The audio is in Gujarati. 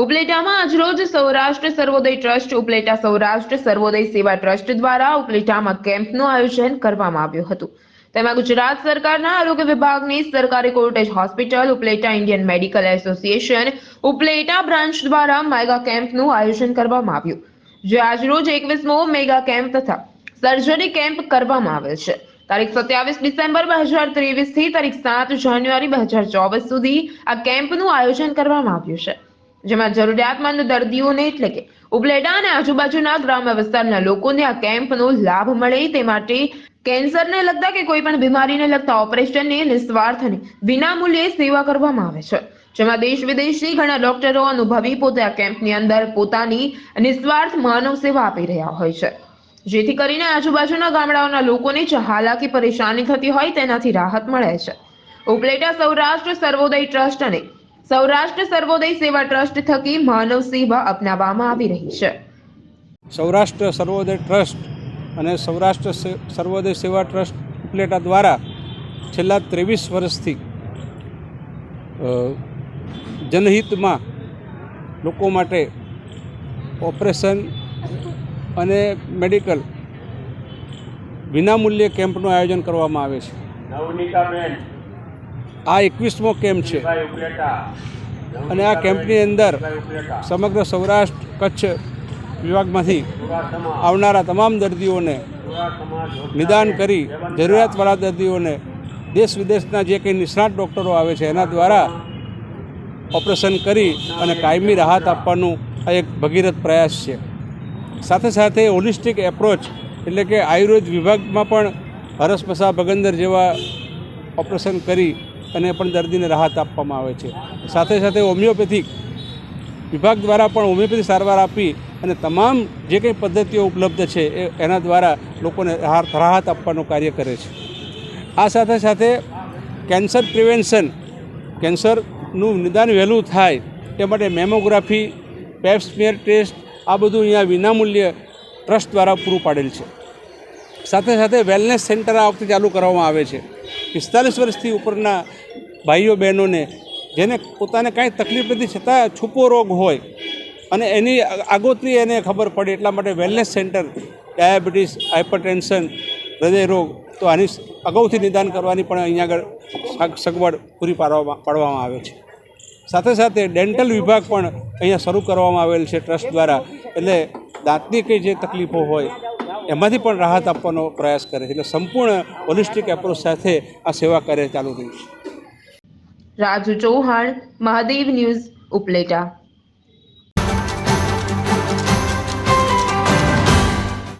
ઉપલેટામાં આજરોજ સૌરાષ્ટ્ર સર્વોદય ટ્રસ્ટ, ઉપલેટા સૌરાષ્ટ્ર સર્વોદય સેવા ટ્રસ્ટ દ્વારા ઉપલેટામાં કેમ્પનું આયોજન કરવામાં આવ્યું હતું. તેમાં ગુજરાત સરકારના આરોગ્ય વિભાગની સરકારી cottage hospital, Upleta Indian medical association, Upleta branch દ્વારા મેગા કેમ્પનું આયોજન કરવામાં આવ્યું. જે આજરોજ એકવીસમો મેગા કેમ્પ તથા સર્જરી કેમ્પ કરવામાં આવેલ છે. તારીખ સત્યાવીસ ડિસેમ્બર બે હજાર ત્રેવીસથી તારીખ સાત જાન્યુઆરી બે હજાર ચોવીસ સુધી આ કેમ્પનું આયોજન કરવામાં આવ્યું છે. જેમાં જરૂરિયાતમંદ દર્દીઓને એટલે કે ઉપલેટા અને આજુબાજુના ગ્રામ્ય વિસ્તારના લોકોને આ કેમ્પનો લાભ મળે તે માટે કેન્સરને લગતા કે કોઈ પણ બીમારીને લગતા ઓપરેશનની નિસ્વાર્થ અને વિનામૂલ્યે સેવા કરવામાં આવે છે. જેમાં દેશ વિદેશથી ઘણા ડોક્ટરો અનુભવી પોતે આ કેમ્પની અંદર પોતાની નિસ્વાર્થ માનવ સેવા આપી રહ્યા હોય છે. જેથી કરીને આજુબાજુના ગામડાઓના લોકોને જે હાલાકી પરેશાની થતી હોય તેનાથી રાહત મળે છે. ઉપલેટા સૌરાષ્ટ્ર સર્વોદય ટ્રસ્ટ અને સૌરાષ્ટ્ર સર્વોદય સેવા ટ્રસ્ટ થકી માનવ સેવા અપનાવવામાં આવી રહી છે. સૌરાષ્ટ્ર સર્વોદય ટ્રસ્ટ અને સૌરાષ્ટ્ર સર્વોદય સેવા ટ્રસ્ટ ઉપલેટા દ્વારા છેલ્લા ત્રેવીસ વર્ષથી જનહિતમાં લોકો માટે ઓપરેશન અને મેડિકલ વિનામૂલ્યે કેમ્પનું આયોજન કરવામાં આવે છે. નવનીતાબેન આ એકવીસમો કેમ્પ છે. અને આ કેમ્પની અંદર સમગ્ર સૌરાષ્ટ્ર, કચ્છ વિભાગમાંથી આવનારા તમામ દર્દીઓને નિદાન કરી જરૂરિયાતવાળા દર્દીઓને દેશ વિદેશના જે કંઈ નિષ્ણાત ડૉક્ટરો આવે છે, એના દ્વારા ઓપરેશન કરી અને કાયમી રાહત આપવાનું આ એક ભગીરથ પ્રયાસ છે. સાથે સાથે હોલિસ્ટિક એપ્રોચ એટલે કે આયુર્વેદ વિભાગમાં પણ હરસપસા બગંદર જેવા ઓપરેશન કરી અને પણ દર્દીને રાહત આપવામાં આવે છે. સાથે સાથે હોમિયોપેથિક વિભાગ દ્વારા પણ હોમિયોપેથી સારવાર આપી અને તમામ જે કંઈ પદ્ધતિઓ ઉપલબ્ધ છે એ એના દ્વારા લોકોને રાહત આપવાનું કાર્ય કરે છે. આ સાથે સાથે કેન્સર પ્રિવેન્શન, કેન્સરનું નિદાન વહેલું થાય તે માટે મેમોગ્રાફી, પેપ ટેસ્ટ આ બધું અહીંયા વિનામૂલ્ય ટ્રસ્ટ દ્વારા પૂરું પાડેલ છે. સાથે સાથે વેલનેસ સેન્ટર આ વખતે ચાલુ કરવામાં આવે છે. પિસ્તાલીસ વર્ષથી ઉપરના ભાઈઓ બહેનોને, જેને પોતાને કાંઈ તકલીફ નથી, છતાં છૂપો રોગ હોય અને એની આગોતરી એને ખબર પડે, એટલા માટે વેલનેસ સેન્ટર ડાયાબિટીસ હાઇપરટેન્શન હૃદય રોગ, તો આની અગાઉથી નિદાન કરવાની પણ અહીંયા આગળ સગવડ પૂરી પાડવામાં પાડવામાં આવે છે. સાથે સાથે ડેન્ટલ વિભાગ પણ અહીંયા શરૂ કરવામાં આવેલ છે, ટ્રસ્ટ દ્વારા. એટલે દાંતની કંઈ જે તકલીફો હોય એમાંથી પણ રાહત આપવાનો પ્રયાસ કરે છે. એટલે સંપૂર્ણ હોલિસ્ટિક એપ્રોચ સાથે આ સેવા કાર્ય ચાલુ રહ્યું છે. રાજુ ચૌહાણ, મહાદેવ ન્યૂઝ ઉપલેટા.